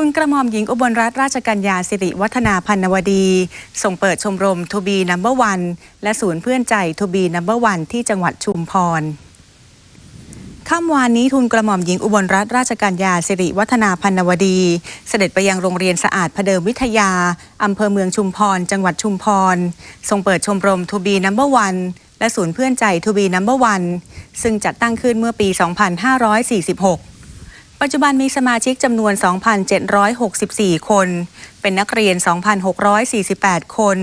ทุนกระหม่อมหญิงอุบลรัตนราชกัญญาสิริวัฒนาพันนวดี ส่งเปิดชมรมทูบีนัมเบอร์วันและศูนย์เพื่อนใจทูบีนัมเบอร์วันที่จังหวัดชุมพรค่ำวานนี้ทุนกระหม่อมหญิงอุบลรัตนราชกัญญาสิริวัฒนาพันนวดี เสด็จไปยังโรงเรียนสะอาดพเดิมวิทยา อำเภอเมืองชุมพร จังหวัดชุมพร ทรงเปิดชมรมทูบีนัมเบอร์วันและศูนย์เพื่อนใจทูบีนัมเบอร์วันซึ่งจัดตั้งขึ้นเมื่อปี 2546 ปัจจุบันมีสมาชิกจำนวน 2,764 คน เป็นนักเรียน 2,648 คน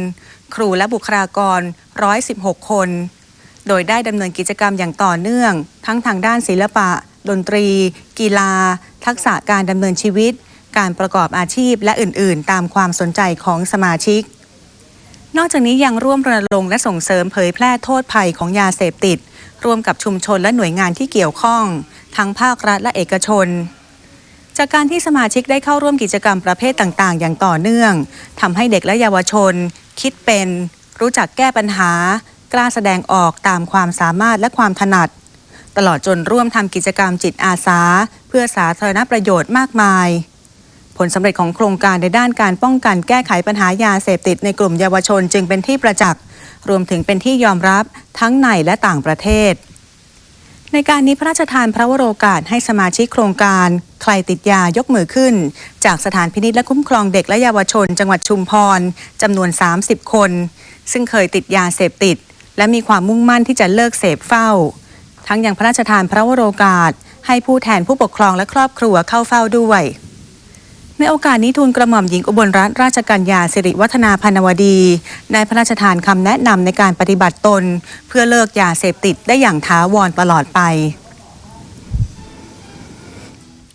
ครูและบุคลากร 116 คน โดยได้ดำเนินกิจกรรมอย่างต่อเนื่อง ทั้งทางด้านศิลปะ ดนตรี กีฬา ทักษะการดำเนินชีวิต การประกอบอาชีพและอื่น ๆ ตามความสนใจของสมาชิก นอกจากนี้ยังร่วมรณรงค์และส่งเสริมเผยแพร่โทษภัยของยาเสพติด ร่วมกับชุมชนและหน่วยงานที่เกี่ยวข้อง ทั้งภาครัฐและเอกชน จากการที่สมาชิกได้เข้าร่วมกิจกรรมประเภทต่างๆ อย่างต่อเนื่องทำให้เด็กและเยาวชน คิดเป็น รู้จักแก้ปัญหา กล้าแสดงออกตามความสามารถและความถนัด ตลอดจนร่วมทำกิจกรรมจิตอาสา เพื่อสาธารณประโยชน์มากมาย ผลสำเร็จของโครงการในด้านการป้องกันแก้ไขปัญหายาเสพติดในกลุ่มเยาวชนจึงเป็นที่ประจักษ์ รวมถึงเป็นที่ยอมรับทั้งในและต่างประเทศ ในการนี้พระราชทานพระวโรกาสให้สมาชิกโครงการ ใครติดยายกมือขึ้น จากสถานพินิจและคุ้มครองเด็กและเยาวชน จังหวัดชุมพรจำนวน 30 คน ซึ่งเคยติดยาเสพติด และมีความมุ่งมั่นที่จะเลิกเสพเฝ้า ทั้งยังพระราชทานพระวโรกาสให้ผู้แทนผู้ปกครองและครอบครัวเข้าเฝ้าด้วย ในโอกาสนี้ทูลกระหม่อมหญิงอุบลรัตนราชกัญญาสิริวัฒนาพันวดีได้พระราชทานคำแนะนำในการปฏิบัติตน เพื่อเลิกยาเสพติดได้อย่างท้าวรตลอดไป